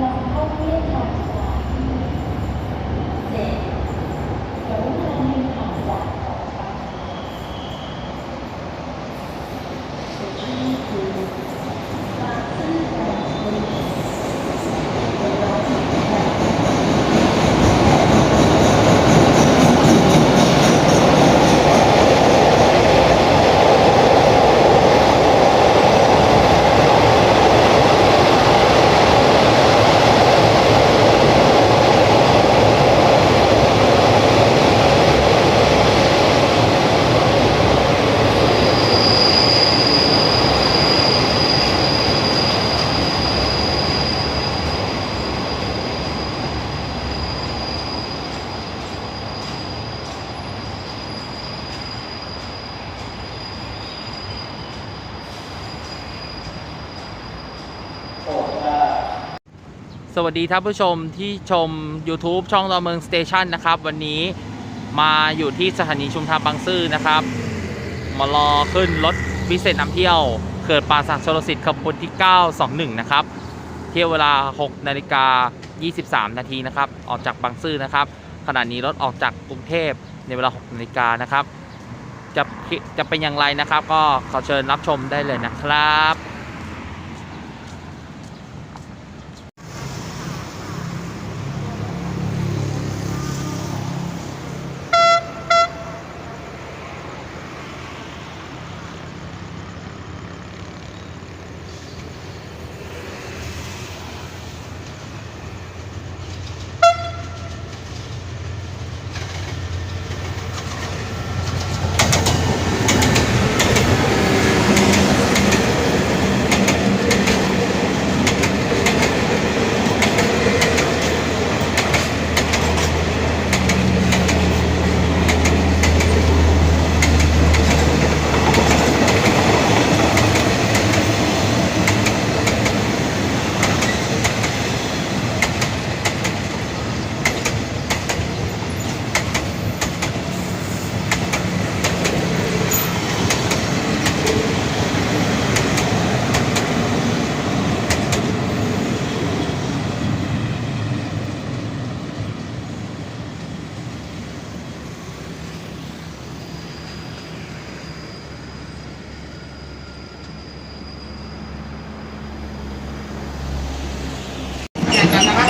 让空间豪华，且走进豪华。 สวัสดีท่านผู้ชมที่ชม YouTube ช่องดอนเมืองสเตชันนะครับ วันนี้มาอยู่ที่สถานีชุมทางบางซื่อนะครับ มารอขึ้นรถพิเศษนำเที่ยวเขื่อนป่าสักชลสิทธิ์ขบวนที่ 921 นะครับ เที่ยวเวลา 6 นาฬิกา 23 นาทีนะครับ ออกจากบางซื่อนะครับ ขณะนี้รถออกจากกรุงเทพในเวลา 6 นาฬิกานะครับ จะจะเป็นอย่างไรนะครับ ก็ขอเชิญรับชมได้เลยนะครับ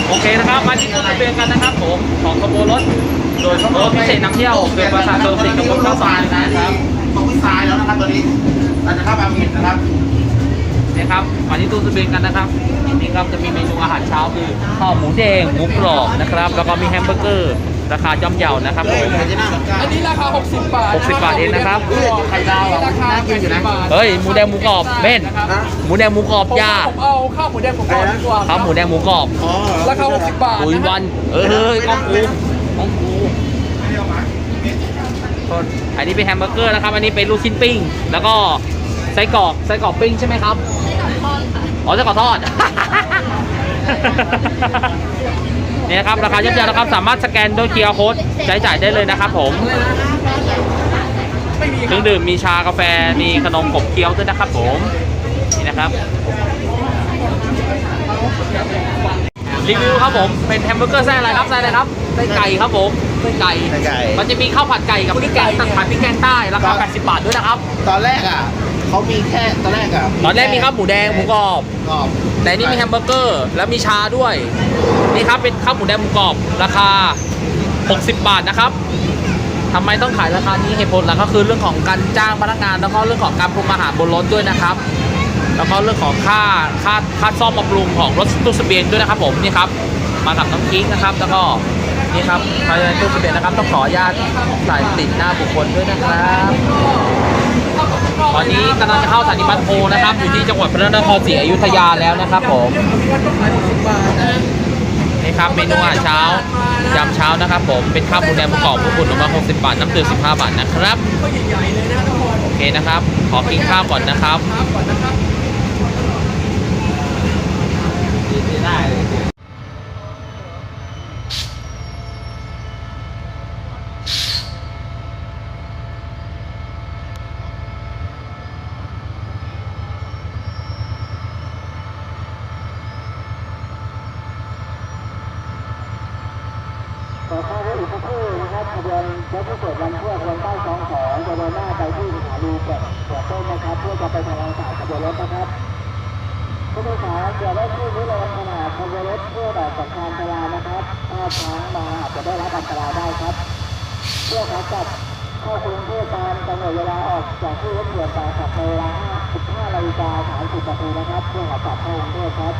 โอเคนะครับ มาที่ตู้ทะเบียนกันนะครับผมของขบวนรถ โดยรถพิเศษนำเที่ยวเกิดประสาทโซนสิงห์กับคนเข้าสารนะครับ ของพี่ทรายแล้วนะครับตอนนี้เราจะเข้าบางเห็นนะครับ นี่ครับมาที่ตู้ทะ เบียนกันนะครับนี่ครับจะมีเมนูอาหารเช้าคือข้าวหมูแดงหมูกรอบนะครับ แล้วก็มีแฮมเบอร์เกอร์ ราคาย่อมเยานะครับผมอันนี้ราคา 60 บาท60 บาทเองนะครับไข่ดาวอะราคาน่ากินอยู่นะ80บาทเฮ้ยหมูแดงหมูกรอบเม่นหมูแดงหมูกรอบผมย่าผมเอาข้าวหมูแดงผมก่อนดีกว่าครับหมูแดงหมูกรอบอ๋อราคา 60 บาทปุ๋ยวันเออเฮ้ยของกูของกูโทษอันนี้เป็นแฮมเบอร์เกอร์นะครับ อันนี้เป็นลูกชิ้นปิ้ง แล้วก็ไส้กรอกไส้กรอกปิ้งใช่ไหมครับ อ๋อไส้กรอกทอด นี่นะครับ ราคาย่อมเยานะครับ สามารถสแกนด้วย QR code ใช้จ่ายได้เลยนะครับผมไม่มีเครื่องดื่มมีชากาแฟมีขนมขบเคี้ยวด้วยนะครับผม นี่นะครับ รีวิวครับผมเป็นแฮมเบอร์เกอร์ไส้อะไรครับไส้อะไรครับไส้ไก่ครับผมไส้ไก่ไข่ไก่ มันจะมีข้าวผัดไก่กับพริกแกงตัดผัดพริกแกงใต้ราคา80บาทด้วยนะครับ ตอนแรกอะ เขามีแค่ตอนแรกอะตอนแรกมีข้าวหมูแดงหมูกรอบ กรอบแต่นี่มีแฮมเบอร์เกอร์ แล้วมีชาด้วย นี่ครับเป็นข้าวหมูแดงหมูกรอบ ราคา 60 บาทนะครับทำไมต้องขายราคานี้เหตุผลหลักก็คือเรื่องของการจ้างพนักงาน แล้วก็เรื่องของการปรุงอาหารบนรถด้วยนะครับ แล้วก็เรื่องของค่าค่าค่าซ่อมบำรุงของรถตู้เสเบียนด้วยนะครับผมนี่ครับมากับน้องคิงนะครับ แล้วก็นี่ครับภายในตู้เสเบียนนะครับต้องขออนุญาตใส่ติดหน้าบุคคลด้วยนะครับ ตอนนี้กำลังจะเข้าสถานีบันโพนะครับอยู่ที่จังหวัดพระนครศรีอยุธยาแล้วนะครับผมนี่ครับเมนูอาหารเช้ายามเช้านะครับ ผมเป็นข้าวหมูแดงหมูกรอบหมูปุ่นนม60บาทน้ำตื่น15 บาทนะครับโอเคนะครับ ขอกินข้าวก่อนนะครับได้ ครับขบวนรถพิเศษลำพวกลงใต้สองสองจะเดินหน้าไปที่สถานีเกิดเกิดต้นนะครับเพื่อจะไปทางลังสายขบวนรถนะครับผู้โดยสารอย่าได้ขึ้นที่ลงขนาดขบวนรถเพื่อแบบสัญชานชาลานะครับถ้าช้างมา อาจจะได้รับอันตรายได้ครับเพื่อขากลับเข้ากรุงเทพตามกำหนดเวลาออกจากที่รถเรือต่อขับในเวลา15นาฬิกา30นาทีนะครับเพื่อขากลับเข้ากรุงเทพครับ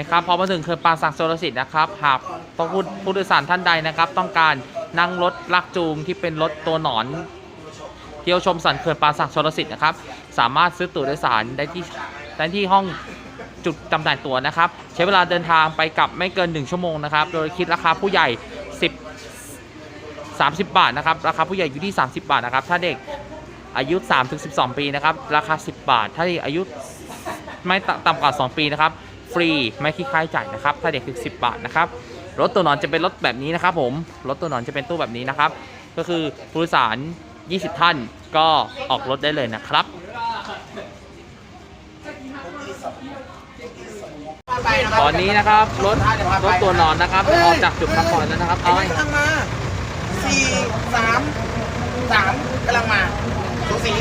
นะครับพอมาถึงเขื่อนป่าสักโซลสิตนะครับหากผู้ผู้โดยสารท่านใดนะครับ ต้องการนั่งรถลากจูงที่เป็นรถตัวหนอน เที่ยวชมสันเขื่อนป่าสักโซลสิตนะครับ สามารถซื้อตั๋วโดยสารได้ที่ได้ที่ห้องจุดจำหน่ายตั๋วนะครับ ใช้เวลาเดินทางไปกลับไม่เกิน 1 ชั่วโมงนะครับ โดยคิดราคาผู้ใหญ่ 10 30 บาทนะครับ ราคาผู้ใหญ่อยู่ที่ 30 บาทนะครับ ถ้าเด็กอายุ 3-12 ปีนะครับ ราคา 10 บาท ถ้าอายุไม่ต่ต่ำกว่า 2 ปีนะครับ ฟรีไม่คิดค่าใช้จ่ายนะครับถ้าเด็กถึง10 บาทนะครับรถตัวนอนจะเป็นรถแบบนี้นะครับผมรถตัวนอนจะเป็นตู้แบบนี้นะครับ ก็คือผู้โดยสาร 20 ท่านก็ออกรถได้เลยนะครับตอนนี้นะครับรถรถตัวนอนนะครับออกจากจุดพักผ่อนแล้วนะครับเอากำลังมาสี่สามสามกำลังมาสูสี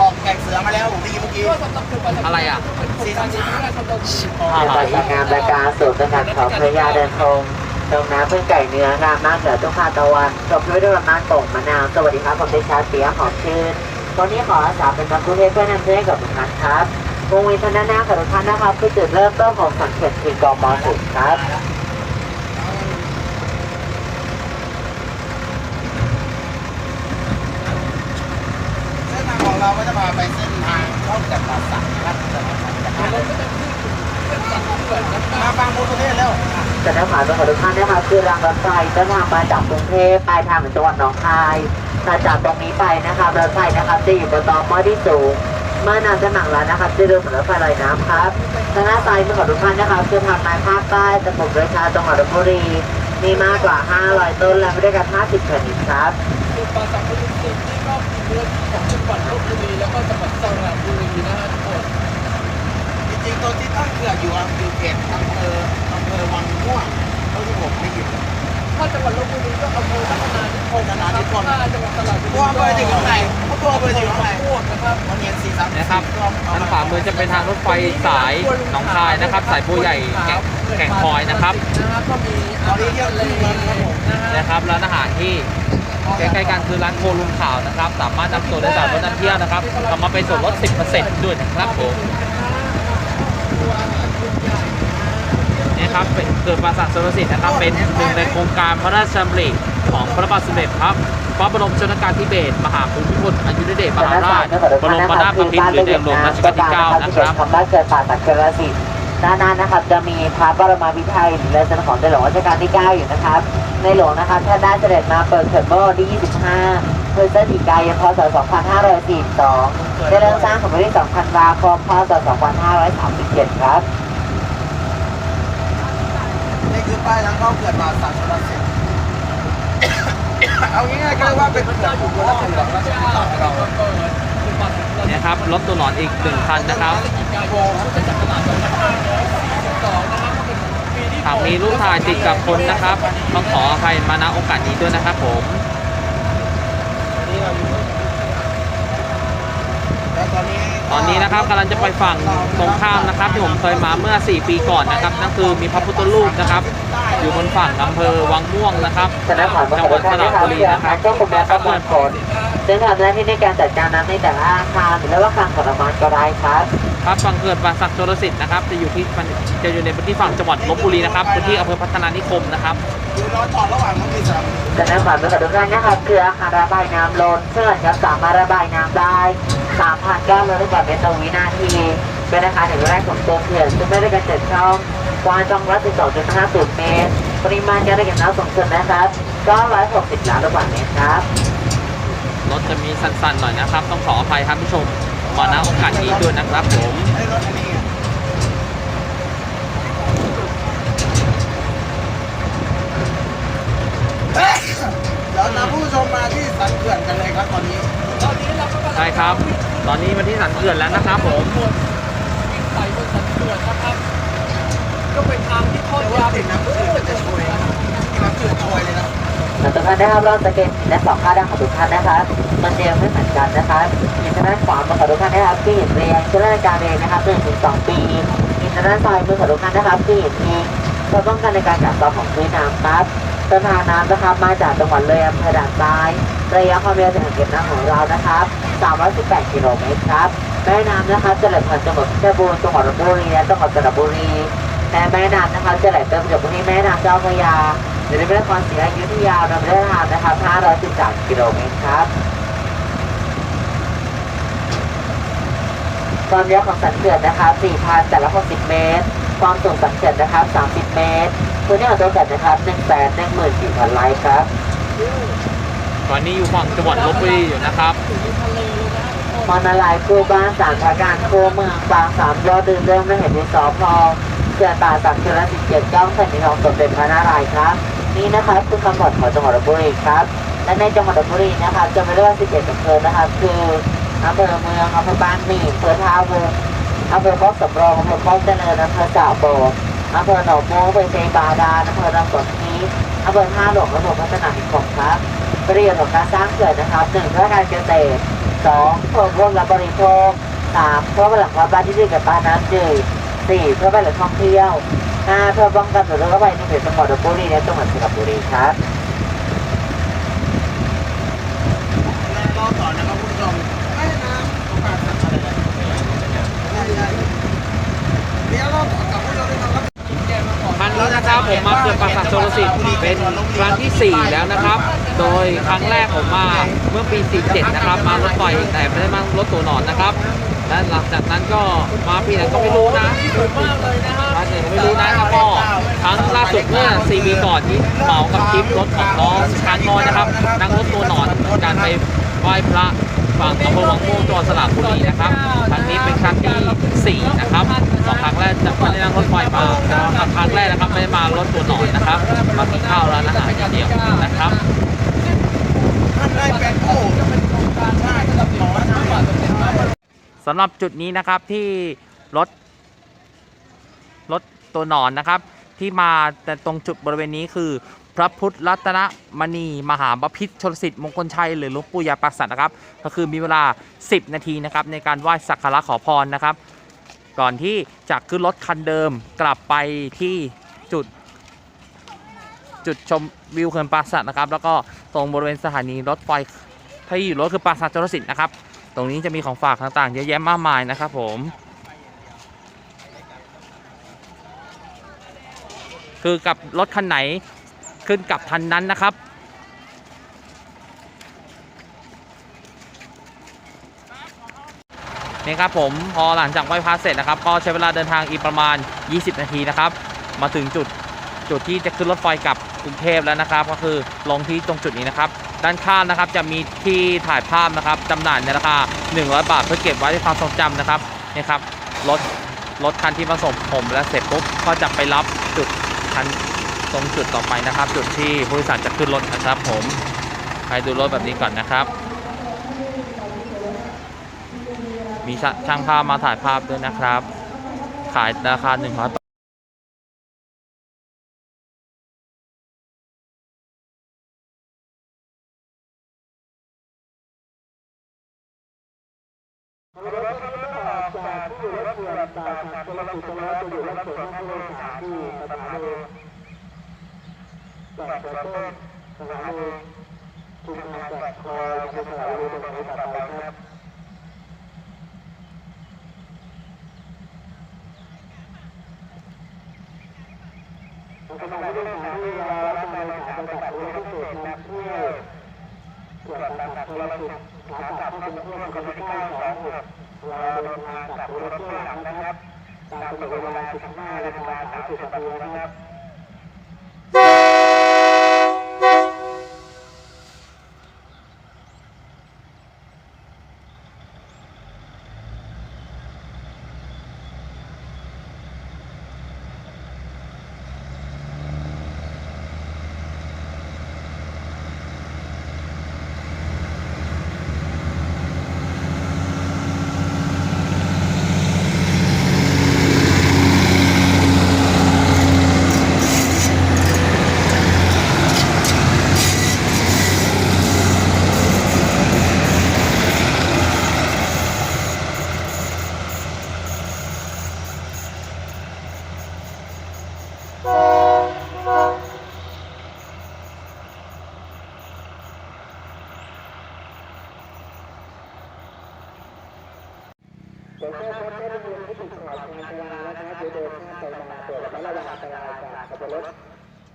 ออกแก่งเสือมาแล้วผมได้ยินเมื่อกี้อะไรอะสี่สามสามอะไรรายงานรายการสูตรการของพระยาเดินทงตรงน้ำเป็นไก่เนื้องามมากเหนือทุกภาคตะวันจบด้วยด้วยประมาณต่งมะนาว สวัสดีครับ ผมเดชาเสียหอมชื่นวันนี้ขออาสาเป็นนักพูดเทศเพื่อนำเสนอกับทุกท่านครับวงเวียนพนันหน้ากับทุกท่านนะครับคือจุดเริ่มต้นของสังเกตคือกองมอสุดครับ เส้นทางของ เราก็จะพาไปเส้นทางเข้าจากป่าสักนะครับจากป่าสักจากมาบางมูลประเทศแล้วจะนำหมายของทุกท่านนะคะคือรางรถไฟเดินทางมาจากกรุงเทพปลายทางถึงจังหวัดหนองคายถ้าจากตรงนี้ไปนะคะรถไฟนะครับจะอยู่บนตอมอที่สูงเมื่อนานจะหนังแล้วนะครับจะเดินเหมือนรถไฟลอยน้ำครับทางหน้าซ้ายมือของทุกท่านนะครับคือทางในภาคใต้จังหวัดประชาจังหวัดลบบุรีมีมากกว่า 500 ต้นและไม่ได้กัน 50ชนิดครับคือปลาสักดิ์สิทธิ์นี่ก็เป็นเรื่องของ ด้านขวามือจะเป็นทางรถไฟสายหนองคายนะครับ สายบัวใหญ่แก่งคอยนะครับนะครับก็มีเที่ยงคืนแล้วนะครับร้านอาหารที่ใกล้ๆกันคือร้านโคลุงขาวนะครับ สามารถนำตัวได้จากรถนำเที่ยวนะครับทำมาเป็นส่วนลด 10%ด้วยนะครับผมนี่ครับเป็นเกิดปราสาทสุรสิทธิ์นะครับ เป็นหนึ่งในโครงการพระราชดำริของพระบาทสมเด็จพระ พระบรมชนกาธิเบศรมหาภูมิพลอดุลยเดชมหาราชบรมนาถบพิตรหรือในหลวงรัชกาลที่9นะครับคำว่าเกิดป่าสักเกรสิทธิ์ด้านหน้านะครับจะมีพระบรมวิไทยหรือเรือของในหลวงรัชกาลที่ 9 อยู่นะครับ ในหลวงนะครับท่านได้เสด็จมาเปิดเผยเมื่อวันที่ 25พฤศจิกายนพศ 2542ได้เริ่มสร้างสมัยที่2ธันวาคมพศ 2537 ครับนี่คือป้ายทางเข้าเขื่อนป่าสักชลสิทธิ์ เอาง่ายๆก็เรียกว่าเป็นเขื่อนอุบลราชหล่องเราเนี่ยครับรถตัวหนอนอีกหนึ่งคันนะครับหากมีรูปถ่ายติดกับคนนะครับ ต้องขออภัยมาณโอกาสนี้ด้วยนะครับผม ตอนนี้ตอนนี้นะครับกำลังจะไปฝั่งตรงข้ามนะครับ ที่ผมเคยมาเมื่อ 4 ปีก่อนนะครับนั่นคือมีพระพุทธรูปนะครับ อยู่บนฝั่งอำเภอวังม่วงนะครับคณะผ่านมาจัขงอหวัดท่าสนระนะครับบุรีเรือนะคหารับเจ้าคุณแม่ครับมวลผลซึ่งทำหน้าที่ในการจัดการน้ำในแต่ละอาคารหรือว่าคลังผลไม้ก็ได้ครับ ครับฝั่งเขื่อนป่าศักดิ์โจรสิทธิ์นะครับจะอยู่ที่จะอยู่ในพื้นที่ฝั่งจังหวัดลบบุรีนะครับพื้นที่อำเภอพัฒนานิคมนะครับคือเราจอดระหว่างน้องมีสามคณะผ่านมาขอทุกท่านนะครับคืออาคารระบายน้ำล้นซึ่งอาจจะสามารถระบายน้ำได้3,900ลูกบาศก์เมตรต่อวินาทีเป็นอาคารแห่งแรกของตัวเขื่อนซึ่งไม่ได้การจัดช่องกว้างช่องละ12.50เมตร ปริมาณการได้เก็บน้ำสูงสุดนะครับ960ล้านลูกบาศก์เมตรครับรถจะมีสั่นๆหน่อยนะครับ ต้องขออภัยครับผู้ชม มาณโอกาสนี้ด้วยนะครับผมเดี๋ยวนำผู้ชมมาที่สันเขื่อนกันเลยครับตอนนี้ตอนนี้เราก็กำลังใช่ครับ ตอนนี้มาที่สันเขื่อนแล้วนะครับผมวิ่งใส่บนสันเขื่อนนะครับ ก็เป็นทางที่ทอดยาวติดน้ำเขื่อนจะช่วยน้ำเขื่อนช่วย เลยนะทุกท่านนะครับเราสเก็ตและสองข้างด้านของทุกท่านนะครับมันเดียวไม่เหมือนกันนะครับอินทางด้านขวามือของทุกท่านนะครับที่เห็นเรียงชื่อราชการเรียนนะครับหนึ่งถึงสองปีอินทางด้านซ้ายมือของทุกท่านนะครับที่เห็นเองเพื่อป้องกันในการกัดเซาะของพื้นน้ำครับต้นทางน้ำนะครับมาจากจังหวัดเลยอำเภอด่านซ้ายระยะความเร็วจากอ่างเก็บน้ำของเรานะครับ 318 กิโลเมตรครับแม่น้ำนะครับจะไหลผ่านจังหวัดเพชรบูรณ์จังหวัดลบบุรีและจังหวัดสระบุรีและแม่น้ำนะครับจะไหลเติมจากที่แม่น้ำเจ้าพระยา หรือในนครศรีอยุธยาเราได้ทางนะครับ513กิโลเมตรครับความยาวของสันเขื่อนนะครับ4,000แต่ละ60 เมตร ความสูงสันเขื่อนนะครับ30 เมตรพื้นที่ของตัวเขื่อนนะครับ114,000ไร่ครับ ตอนนี้อยู่ฝั่งจังหวัดลบบุรีอยู่นะครับมอนาลายคู่บ้านสามพระการคู่เมืองบางสามยอดดืนเรื่องไม่เห็นดินสอพองเขื่อนป่าสักเขื่อนละ17จ้องแผ่นดินของสมเด็จพระนารายณ์ครับ นี่นะครับคือคำบอกของจังหวัดลบบุรีครับ และในจังหวัดลบบุรีนะครับจะมีเรื่อง17อำเภอนะครับ คืออำเภอเมืองอำเภอบ้านหมี่อำเภอท่าวุ้งอำเภอโคกสำโรงอำเภอโคกเจริญอำเภอจ่าโบอำเภอหนองโมอำเภอเซบาดาลอำเภอรังกอกนี้อำเภอท่าหลวงอำเภอพัฒนานิคมครับประโยชน์ของการสร้างเขื่อนนะครับหนึ่งเพื่อการเกษตรสองเพื่อร่วมและบริโภคสามเพื่อผลังความบ้านที่ดีกับบ้านน้ำจืดสี่เพื่อไปหลังท่องเที่ยว ห้าเพื่อป้องกันสุขภาพในเขตจังหวัดลบบุรีและจังหวัดสระบุรีครับรอต่อนะครับผู้ชมแม่น้ำของป่าสอะไรใช่ใช่เดี๋ยวเราต่อกับผู้ชมด้วยนะครับครั้งนี้นะครับผมมาเขื่อนป่าศักดิ์โจรสิทธิ์เป็นครั้งที่ 4 แล้วนะครับ โดยครั้งแรกผมมาเมื่อปี 47 นะครับ มารถไฟแต่ไม่ได้มารถตัวหนอนนะครับ และหลังจากนั้นก็มาปีไหนก็ไม่รู้นะสวยมากเลยนะฮะมาไหนก็ไม่รู้นะแล้วก็ครั้งล่าสุดเมื่อ4ปีก่อนที่เหมากับทริปรถของน้องช้างน้อยนะครับนั่งรถตัวหนอนการไปไหว้พระฝั่งอำเภอวังม่วงจังหวัดสระบุรีนะครับ ครั้งนี้เป็นครั้งที่4นะครับสองครั้งแรกจะไม่ได้นั่งรถไฟมาแต่ว่าครั้งแรกนะครับไม่ได้มารถตัวหนอนนะครับ มากินข้าวร้านอาหารเดียวนะครับท่านได้เป็นผู้ใช่ครับหมอนะ สำหรับจุดนี้นะครับที่รถรถตัวหนอนนะครับ ที่มาแต่ตรงจุดบริเวณนี้คือ พระพุทธรัตนมณีมหาบพิตรชนสิทธิ์มงคลชัยหรือหลวงปู่ยาปักสัตนะครับ ก็คือมีเวลา 10 นาทีนะครับในการไหว้สักการะขอพรนะครับ ก่อนที่จะขึ้นรถคันเดิมกลับไปที่จุดจุดชมวิวเขื่อนปราสาทนะครับ แล้วก็ตรงบริเวณสถานีรถไฟที่อยู่รถคือปราสาทจรสิทธิ์นะครับ ตรงนี้จะมีของฝากต่างๆเยอะแยะมากมายนะครับผมคือกับรถคันไหนขึ้นกับทันนั้นนะครับ นี่ครับผมพอหลังจากไหว้พระเสร็จนะครับ ก็ใช้เวลาเดินทางอีกประมาณ 20 นาทีนะครับ มาถึงจุดจุดที่จะขึ้นรถไฟกลับกรุงเทพแล้วนะครับ ก็คือลงที่ตรงจุดนี้นะครับ ด้านข้างนะครับ จะมีที่ถ่ายภาพนะครับจำหน่ายในราคา 100 บาท เพื่อเก็บไว้ในความทรงจำนะครับนี่ครับรถรถคันที่มาส่งผมแล้วเสร็จปุ๊บก็จะไปรับจุดคันตรงจุดต่อไปนะครับ จุดที่ผู้โดยสารจะขึ้นรถนะครับผมใครดูรถแบบนี้ก่อนนะครับ มีชช่างภาพมาถ่ายภาพด้วยนะครับ ขายราคา100บาท จากที่อยู่รถเขื่อนปราสาทชลสิทธิ์แล้วจะอยู่รถเขื่อนนั่งผู้โดยสารที่สถานีจากเกิดต้นสถานีชุมทางจากคอยในสถานีตรงนี้ต่อไปครับ ขณะที่ผู้โดยสารที่รอรับการโดยสารไปกับรถพิเศษนำเที่ยวเขื่อนปราสาทชลสิทธิ์ขากับเข้ากรุงเทพเป็นเก้าสองหกเราเดินทางกลับรถตู้หลังนะครับตามกำหนดเวลา15นาฬิกา30นาทีนะครับ เดี๋ยวแค่ครับแค่ได้ยินที่ติดขอบงานจรานะครับเดี๋ยวเดินข้ามไปมาเปิดและระวังอันตรายจากขบวนรถ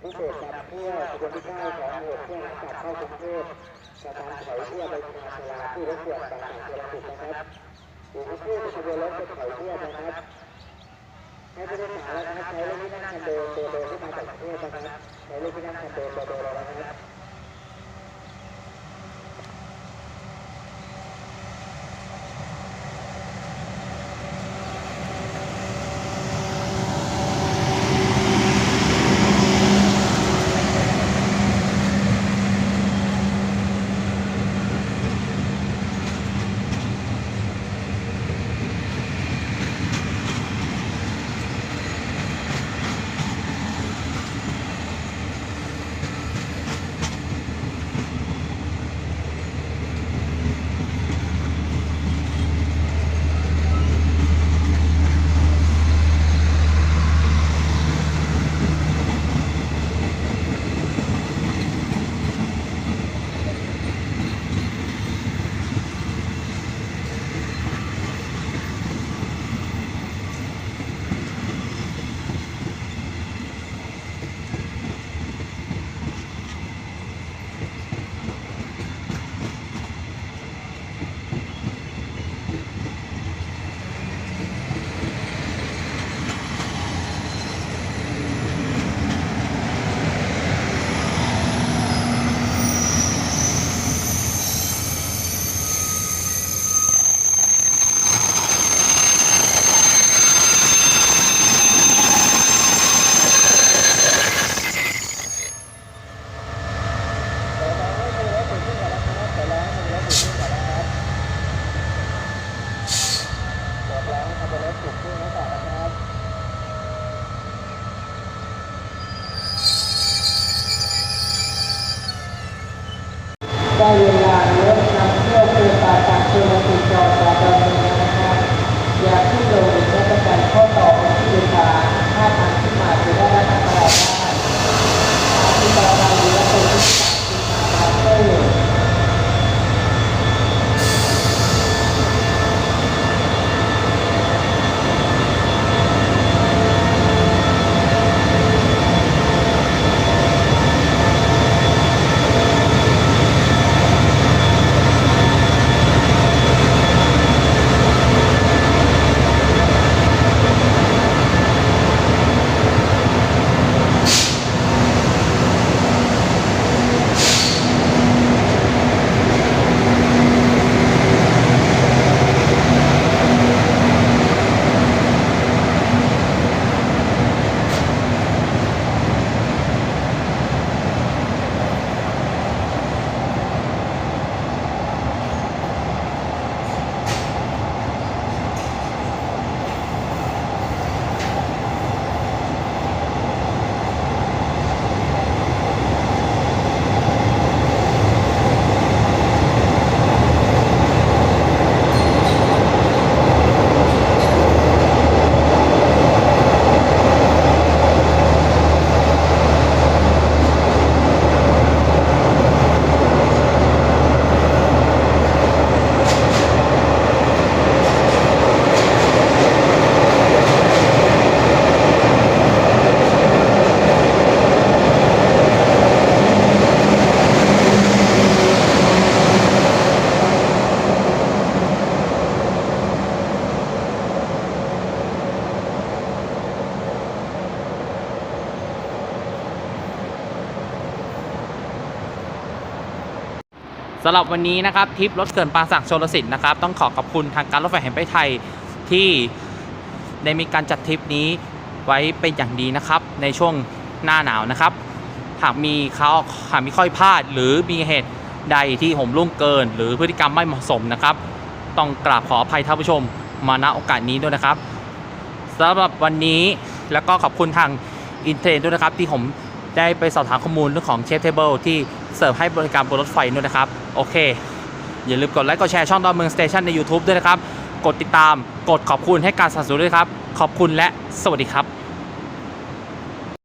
พิเศษนำเที่ยวขบวนที่9ของหมวดเที่ยวกลับเข้ากรุงเทพจะตามถอยเที่ยวไปทางจราที่รถเกี่ยวกับสายจราสิทธิ์นะครับอยู่ที่ที่ขบวนรถจะถอยเที่ยวนะครับ ให้ผู้โดยสารนะครับใช้เลขที่นั่งคอนโดตัวเดิมที่มาจากกรุงเทพนะครับใช้เลขที่นั่งคอนโดตัวเดิมแล้วนะครับ สำหรับวันนี้นะครับทริปรถเกินปางศักดิ์ชลสิทธิ์นะครับต้องขอขอบคุณทางการรถไฟแห่งประเทศไทยที่ได้มีการจัดทริปนี้ไว้เป็นอย่างดีนะครับ ในช่วงหน้าหนาวนะครับ หากมีเขาหากมีข้อยพลาด หรือมีเหตุใดที่ผมล่วงเกิน หรือพฤติกรรมไม่เหมาะสมนะครับ ต้องกราบขออภัยท่านผู้ชมมาณโอกาสนี้ด้วยนะครับสำหรับวันนี้แล้วก็ขอบคุณทางอินเทรนด้วยนะครับที่ผม ได้ไปสอบถามข้อมูลเรื่องของเชฟเทเบิลที่เสิร์ฟให้บริการบนรถไฟนู่นนะครับ โอเค อย่าลืมกดไลค์กดแชร์ช่องดอนเมืองสเตชันใน YouTube ด้วยนะครับ กดติดตามกดขอบคุณให้การสนับสนุนด้วยครับ ขอบคุณและสวัสดีครับ